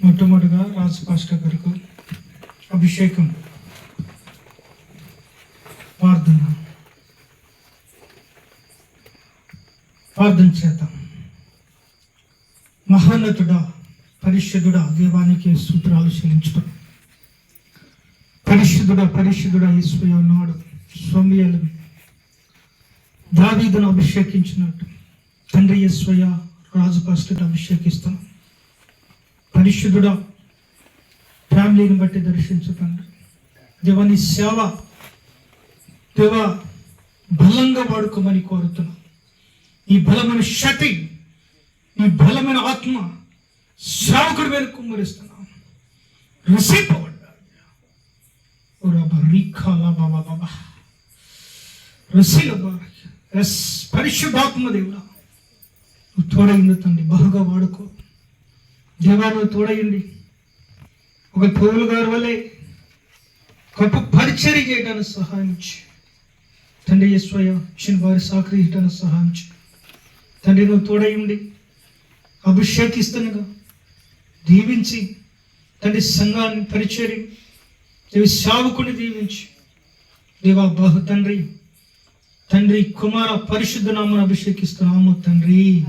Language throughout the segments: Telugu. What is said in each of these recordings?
మొట్టమొదటిగా రాజు పాస్టర్ గారికి అభిషేకం ప్రార్థన ప్రార్థన చేద్దాం. మహాన్నతుడా పరిశుద్ధుడా దేవానికి సూత్రాలు చెల్లించడం పరిశుద్ధుడా పరిశుద్ధుడా ఈశ్వయ నాడు స్వామ్యాలు దావీదును అభిషేకించినట్టు తండ్రి ఈశ్వయ రాజు పాస్టర్ అభిషేకిస్తున్నాం పరిశుద్ధుడా ఫ్యామిలీని బట్టి దర్శించకండి. దేవాని సేవ దేవ బలంగా వాడుకోమని కోరుతున్నా. ఈ బలమైన శక్తి ఈ బలమైన ఆత్మ సేవకుడి మీద కుమ్మరిస్తున్నాం రిసీవ్ ఓ రీఖా బాబా బాబా పరిశుద్ధాత్మ దేవుడా నువ్వు తోడైంది తండ్రి బహుగా వాడుకో. దేవాను తోడయండి ఒక పౌలు గారి వల్లే గొప్ప పరిచర్య చేయడానికి సహాయం తండ్రి ఈశ్వయ చిన్న వారి సహకరించడానికి సహాయం తండ్రి నువ్వు తోడయండి అభిషేకిస్తున్నగా దీవించి తండ్రి సంఘాన్ని పరిచయం దేవి సావుకుని దీవించి. దేవా బహు తండ్రి. తండ్రి కుమార పరిశుద్ధ నామను అభిషేకిస్తున్నాము తండ్రి.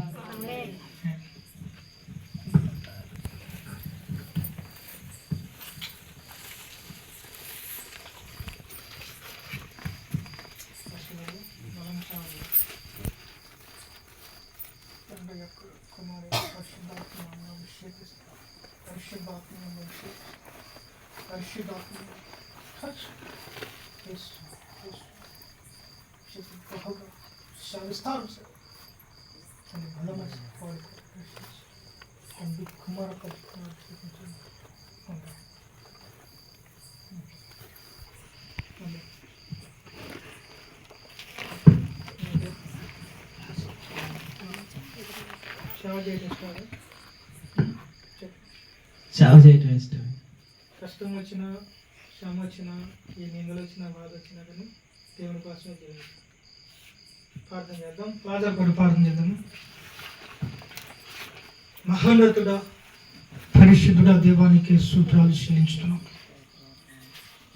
kumar aşı bakmayan bir şeydir. Aşı bakmayan bir şey. Aşı bakmayan. Kaç? Beş. Beş. Şimdi daha da dışarı ister misin? Seni bulamazsın. Hem bir kumar kapı. సేవ చేయటం ఇష్టం. కష్టం వచ్చినా శ్రమ వచ్చినా ఏ నిందలు వచ్చినా బాధ వచ్చినా కానీ దేవుని కోసమే దేవుని ప్రార్థన చేద్దాం. ఫాదర్ కూడా ప్రార్థన చేద్దాము. మహోన్నతుడా పరిశుద్ధుడా దేవానికి సూత్రాలు చెల్లించుతున్నాం.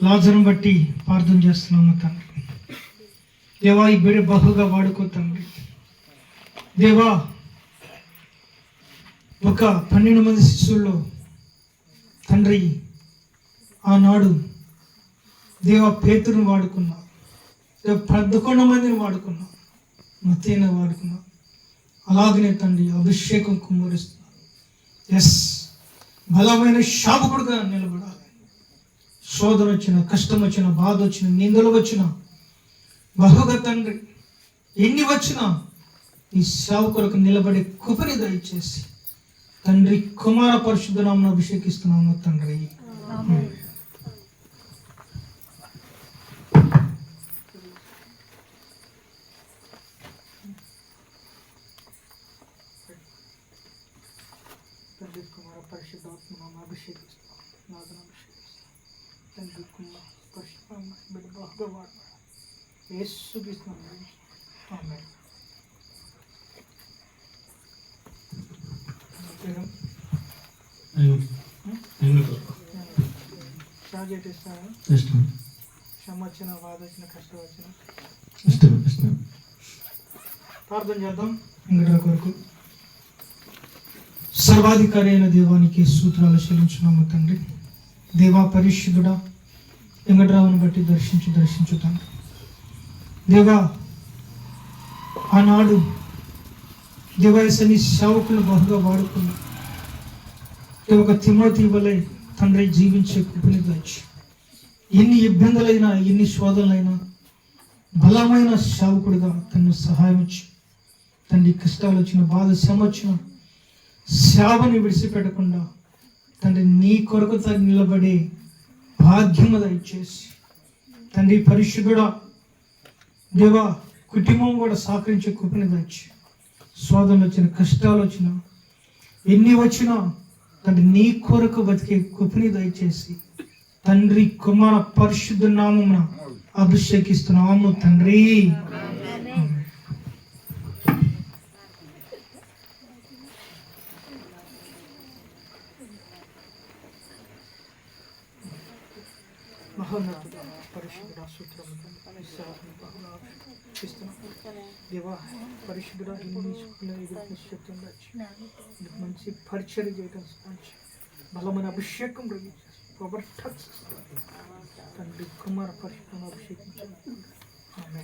లాజరం బట్టి ప్రార్థన చేస్తున్నాము తండ్రి. దేవా ఈ బిడ్డ బహుగా వాడుకో తండ్రి. దేవా ఒక పన్నెండు మంది శిష్యుల్లో తండ్రి ఆనాడు దేవ పేతురుని వాడుకున్నా దేవ పదకొండు మందిని వాడుకున్నా మతేన వాడుకున్నా. అలాగనే తండ్రి అభిషేకం కుమ్మరిస్తున్నారు. ఎస్ బలమైన శాపకుడుగా నిలబడాలి. శోధన వచ్చిన కష్టం వచ్చిన బాధ వచ్చిన నిందలు వచ్చిన బహుగా తండ్రి ఎన్ని వచ్చినా ఈ సేవకులకు నిలబడే కృపని దయచేసి తండ్రి కుమార పరిశుద్ధ నామను అభిషేకిస్తున్నాము తండ్రి. తండ్రి కుమార పరిశుద్ధాత్మ నామను అభిషేకిస్తున్నాం నాదను అభిషేకిస్తున్నాం తండ్రి కుమార పరిశుద్ధ బిడ్డ బాగా వాడబడ యేసుకిస్తున్నాం ఆమె ప్రాజెక్ట్ ఇస్తాను ఇష్టం శ్రమ వచ్చిన బాధ వచ్చిన కష్టం వచ్చిన ఇష్టం ఇష్టం ప్రార్థన చేద్దాం. వెంకటరావు కొరకు. సర్వాధికారి అయిన దేవానికి సూత్రాలు చెల్లించున్నాము తండ్రి. దేవా పరిశుద్ధుడా వెంకటరావుని బట్టి దర్శించు దర్శించు తండ్రి దేవా ఆనాడు దేవాయసని సేవకులు బహుగా వాడుకున్నా ఒక తిమోతి వలె తండ్రి జీవించే కృపని దాచి. ఎన్ని ఇబ్బందులైనా ఎన్ని శోధనలైనా బలమైన సేవకుడిగా తను సహాయం ఇచ్చి తండ్రి కష్టాలు వచ్చిన బాధ శ్రమ వచ్చిన సేవని విడిచిపెట్టకుండా తండ్రి నీ కొరకు తను నిలబడే భాగ్యము దయచేసి తండ్రి పరిశుద్ధుడా దేవా కుటుంబం కూడా సహకరించే కృపని దాచి. శోధనలు వచ్చిన కష్టాలు వచ్చిన ఎన్ని వచ్చినా తండ్రి నీ కొరకు బతికే కృపని దయచేసి తండ్రి కుమార పరిశుద్ధ నామమున అభిషేకిస్తున్నాము తండ్రి. మహోన్నతుడ పరిశుద్ధ సూత్రము ఇస్తున్నాం దేవా పరిశుద్ధ హిందీ మంచి పరిచయం చేయడం మంచి బలమైన అభిషేకం పవర్ టచ్ తండ్రి కుమార పరిశుభ్రం అభిషేకించండి ఆమె